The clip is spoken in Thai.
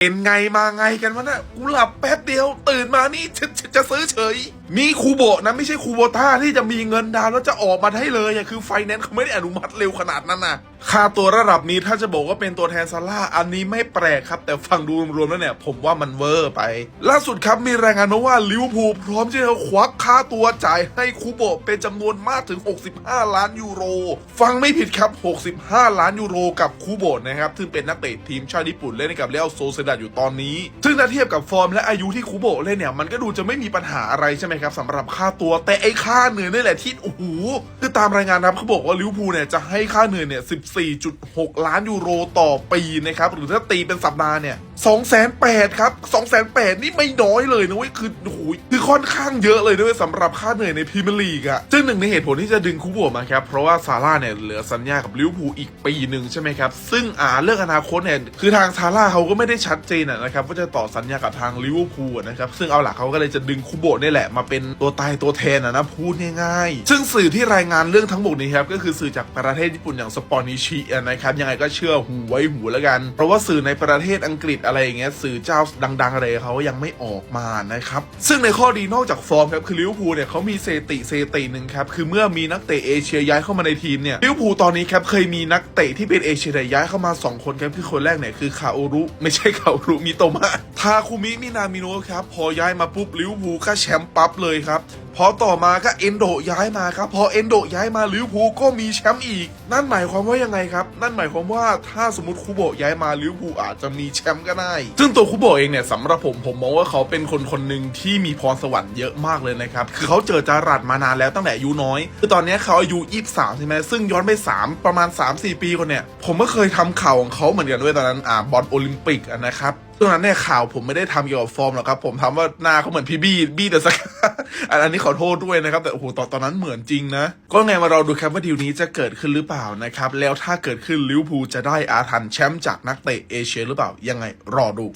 เป็นไงมาไงกันวะน่ะกูหลับแป๊บเดียว ตื่นมานี่จะจะจะซื้อเฉย นี่คูโบะนะไม่ใช่คูโบต้าที่จะมีเงินดาวแล้วจะออกมาให้เลยอะคือไฟแนนซ์เขาไม่ได้อนุมัติเร็วขนาดนั้นนะค่าตัวระดับนี้ถ้าจะบอกว่าเป็นตัวแทนซาร่าอันนี้ไม่แปลกครับ แต่ฟังดูรวมๆแล้วเนี่ย ผมว่ามันเวอร์ไป ล่าสุดครับมีรายงานมาว่าลิเวอร์พูลพร้อมที่จะควักค่าตัวจ่ายให้คูโบะเป็นจำนวนมากถึง 65 ล้านยูโร ฟังไม่ผิดครับ 65 ล้านยูโรกับคูโบะนะครับซึ่งเป็นนักเตะทีมชาติญี่ปุ่นเล่นกับเรอัลโซเซดัดอยู่ตอนนี้ ซึ่งถ้าเทียบกับฟอร์มและอายุที่คูโบะเล่นเนี่ยมันก็ดูจะไม่มีปัญหาอะไรใช่ไหมครับสำหรับค่าตัวแต่ไอ้ค่าเหนื่อยนี่แหละที่โอ้โหคือตามรายงานนะครับเขาบอกว่าลิเวอร์พูลเนี่ยจะให้ค่าเหนื่อยเนี่ย14.6 ล้านยูโรต่อปีนะครับ หรือถ้าตีเป็นสัปดาห์เนี่ย2 8 0 0 0ครับ2 8 0 0 0นี่ไม่น้อยเลยนะเว้ย คือโอ้โหคือค่อนข้างเยอะเลยด้วยสำหรับค่าเหนื่อยในพรีเมียร์ลีกอะซึ่งหนึ่งในเหตุผลที่จะดึงคูโบะมาครับ เพราะว่าซาร่าเนี่ยเหลือสัญญากับลิเวอร์พูลอีกปีหนึ่งใช่ไหมครับ ซึ่งอ่าเรื่องอนาคตเนี่ย คือทางซาร่าเขาก็ไม่ได้ชัดเจนนะครับว่าจะต่อสัญญากับทางลิเวอร์พูลนะครับ ซึ่งเอาหลักเขาก็เลยจะดึงคูโบะนี่แหละมาเป็นตัวตายตัวแทนนะพูดง่ายๆ ซึ่งสื่อที่รายงานเรื่องทั้งหมดนี้ครับก็คือสื่อจากประเทศญี่ปุ่นอย่างสปอนิชินะครับยังไงก็เชื่อหูไว้หูแล้วกัน เพราะว่าสื่อในประเทศอังกฤษอะไรอย่างเงี้ยสื่อเจ้าดังๆอะไรเขายังไม่ออกมานะครับซึ่งในข้อดีนอกจากฟอร์มครับคือลิเวอร์พูลเนี่ยเขามีเซติเซติหนึ่งครับคือเมื่อมีนักเตะเอเชียย้ายเข้ามาในทีมเนี่ยลิเวอร์พูลตอนนี้ครับเคยมีนักเตะที่เป็นเอเชียย้ายเข้ามาสองคนครับคือคนแรกเนี่ยคือคาโอรุ ไม่ใช่คาโอรุมิโตมะทาคุมิมินามิโนะครับพอย้ายมาปุ๊บลิเวอร์พูลก็แชมป์ปั๊บเลยครับพอต่อมาก็เอนโดย้ายมาครับพอเอนโดย้ายมาลิเวอร์พูลก็มีแชมป์อีก นั่นหมายความว่ายังไงครับ นั่นหมายความว่าถ้าสมมติคูโบะย้ายมาลิเวอร์พูลอาจจะมีแชมป์ก็ได้ ซึ่งตัวคูโบะเองเนี่ยสำหรับผมผมมองว่าเขาเป็นคนคนหนึ่งที่มีพรสวรรค์เยอะมากเลยนะครับคือเขาเจอจารัดมานานแล้วตั้งแต่อายุน้อย คือตอนนี้เขาอายุ23ใช่ไหมซึ่งย้อนไป 3 ประมาณ 3-4 ปีก่อนเนี่ย ผมก็เคยทำข่าวของเขาเหมือนกันด้วยตอนนั้นอ่าบอลโอลิมปิกนะครับตรงนั้นเนี่ยข่าวผมไม่ได้ทำเกี่ยวกับฟอร์มหรอกครับ ผมทำว่าหน้าเขาเหมือนพี่บี้บี้เดอะสก อันนี้ขอโทษด้วยนะครับ แต่โอ้โหตอนตอนนั้นเหมือนจริงนะ ก็ไงมาเราดูครับว่าดีลนี้จะเกิดขึ้นหรือเปล่านะครับ แล้วถ้าเกิดขึ้นลิเวอร์พูลจะได้อาถันแชมป์จากนักเตะเอเชียหรือเปล่ายังไงรอดู